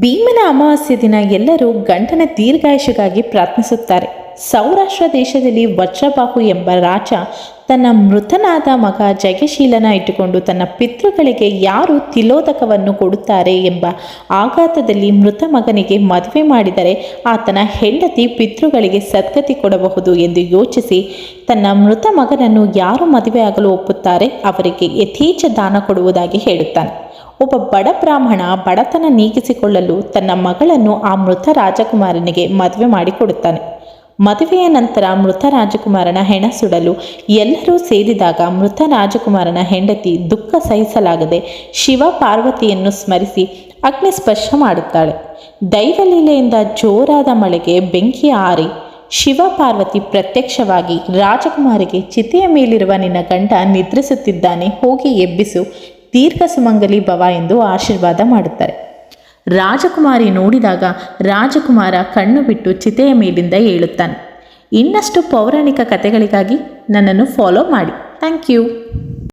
ಭೀಮನ ಅಮಾವಾಸ್ಯೆ ದಿನ ಎಲ್ಲರೂ ಗಂಟನ ದೀರ್ಘಾಯುಷಿಗಾಗಿ ಪ್ರಾರ್ಥಿಸುತ್ತಾರೆ. ಸೌರಾಷ್ಟ್ರ ದೇಶದಲ್ಲಿ ವಜ್ರಬಾಹು ಎಂಬ ರಾಜ ತನ್ನ ಮೃತನಾದ ಮಗ ಜಯಶೀಲನ ಇಟ್ಟುಕೊಂಡು ತನ್ನ ಪಿತೃಗಳಿಗೆ ಯಾರು ತಿಲೋದಕವನ್ನು ಕೊಡುತ್ತಾರೆ ಎಂಬ ಆಘಾತದಲ್ಲಿ ಮೃತ ಮಗನಿಗೆ ಮದುವೆ ಮಾಡಿದರೆ ಆತನ ಹೆಂಡತಿ ಪಿತೃಗಳಿಗೆ ಸದ್ಗತಿ ಕೊಡಬಹುದು ಎಂದು ಯೋಚಿಸಿ ತನ್ನ ಮೃತ ಮಗನನ್ನು ಯಾರು ಮದುವೆಯಾಗಲು ಒಪ್ಪುತ್ತಾರೆ ಅವರಿಗೆ ಯಥೇಚ್ಛ ದಾನ ಕೊಡುವುದಾಗಿ ಹೇಳುತ್ತಾನೆ. ಒಬ್ಬ ಬಡ ಬ್ರಾಹ್ಮಣ ಬಡತನ ನೀಗಿಸಿಕೊಳ್ಳಲು ತನ್ನ ಮಗಳನ್ನು ಆ ಮೃತ ರಾಜಕುಮಾರನಿಗೆ ಮದುವೆ ಮಾಡಿಕೊಡುತ್ತಾನೆ. ಮದುವೆಯ ನಂತರ ಮೃತ ರಾಜಕುಮಾರನ ಹೆಣ ಸುಡಲು ಎಲ್ಲರೂ ಸೇರಿದಾಗ ಮೃತ ರಾಜಕುಮಾರನ ಹೆಂಡತಿ ದುಃಖ ಸಹಿಸಲಾಗದೆ ಶಿವ ಪಾರ್ವತಿಯನ್ನು ಸ್ಮರಿಸಿ ಅಗ್ನಿ ಸ್ಪರ್ಶ ಮಾಡುತ್ತಾಳೆ. ದೈವಲೀಲೆಯಿಂದ ಜೋರಾದ ಮಳೆಗೆ ಬೆಂಕಿ ಆರಿ ಶಿವ ಪಾರ್ವತಿ ಪ್ರತ್ಯಕ್ಷವಾಗಿ ರಾಜಕುಮಾರಿಗೆ ಚಿತೆಯ ಮೇಲಿರುವ ನಿನ್ನ ಗಂಡ ನಿದ್ರಿಸುತ್ತಿದ್ದಾನೆ, ಹೋಗಿ ಎಬ್ಬಿಸು ದೀರ್ಘ ಸುಮಂಗಲಿ ಭವ ಎಂದು ಆಶೀರ್ವಾದ ಮಾಡುತ್ತಾರೆ. ರಾಜಕುಮಾರಿ ನೋಡಿದಾಗ ರಾಜಕುಮಾರ ಕಣ್ಣು ಬಿಟ್ಟು ಚಿತೆಯ ಮೇಲಿಂದ ಏಳುತ್ತಾನೆ. ಇನ್ನಷ್ಟು ಪೌರಾಣಿಕ ಕಥೆಗಳಿಗಾಗಿ ನನ್ನನ್ನು ಫಾಲೋ ಮಾಡಿ. Thank you